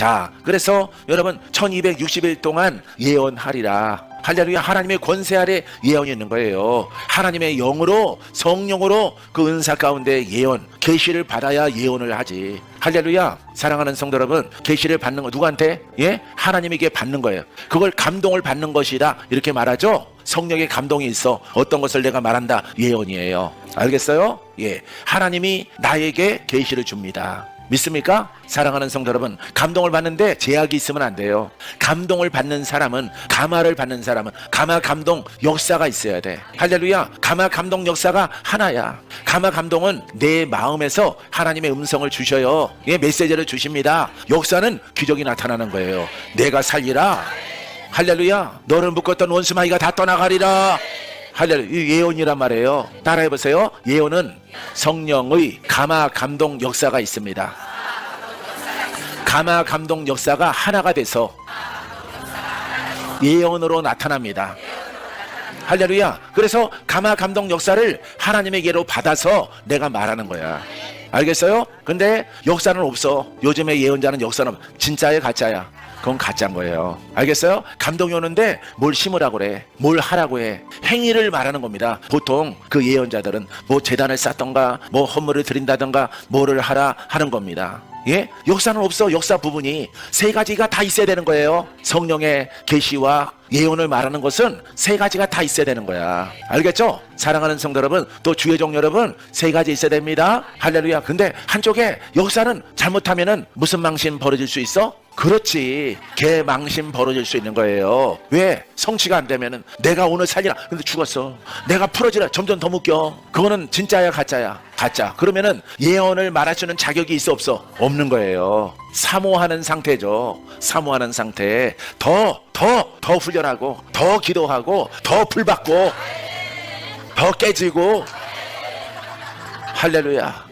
자, 그래서 여러분 1260일 동안 예언하리라. 할렐루야 하나님의 권세 아래 예언이 있는 거예요. 하나님의 영으로 성령으로 그 은사 가운데 예언 계시를 받아야 예언을 하지. 할렐루야 사랑하는 성도 여러분 계시를 받는 거 누구한테? 예? 하나님에게 받는 거예요. 그걸 감동을 받는 것이다 이렇게 말하죠. 성령의 감동이 있어 어떤 것을 내가 말한다 예언이에요. 알겠어요? 예. 하나님이 나에게 계시를 줍니다. 믿습니까? 사랑하는 성도 여러분, 감동을 받는데 제약이 있으면 안 돼요. 감동을 받는 사람은, 감화를 받는 사람은, 감화 감동 역사가 있어야 돼. 할렐루야. 감화 감동 역사가 하나야. 감화 감동은 내 마음에서 하나님의 음성을 주셔요. 예, 메시지를 주십니다. 역사는 기적이 나타나는 거예요. 내가 살리라. 할렐루야. 너를 묶었던 원수마이가 다 떠나가리라. 할렐루야. 이 예언이란 말이에요. 따라 해 보세요. 예언은 성령의 감화 감동 역사가 있습니다. 감화 감동 역사가 하나가 돼서 예언으로 나타납니다. 할렐루야. 그래서 감화 감동 역사를 하나님에게로 받아서 내가 말하는 거야. 알겠어요? 근데 역사는 없어. 요즘의 예언자는 역사는 없- 진짜야 가짜야. 그건 가짜인 거예요. 알겠어요? 감동이 오는데 뭘 심으라고 그래. 뭘 하라고 해. 행위를 말하는 겁니다. 보통 그 예언자들은 뭐 재단을 쌓던가 뭐 헌물을 드린다던가 뭐를 하라 하는 겁니다. 예? 역사는 없어. 역사 부분이 세 가지가 다 있어야 되는 거예요. 성령의 계시와 예언을 말하는 것은 세 가지가 다 있어야 되는 거야. 알겠죠? 사랑하는 성도 여러분, 또 주의 종 여러분, 세 가지 있어야 됩니다. 할렐루야. 근데 한쪽에 역사는 잘못하면은 무슨 망신 벌어질 수 있어? 그렇지. 개 망신 벌어질 수 있는 거예요. 왜? 성취가 안 되면은 내가 오늘 살리라. 근데 죽었어. 내가 풀어지라. 점점 더 묶여. 그거는 진짜야, 가짜야? 가짜. 그러면은 예언을 말할 수 있는 자격이 있어, 없어? 없는 거예요. 사모하는 상태죠. 사모하는 상태. 더, 더, 더 훈련하고, 더 기도하고, 더 풀받고, 더 깨지고. 할렐루야.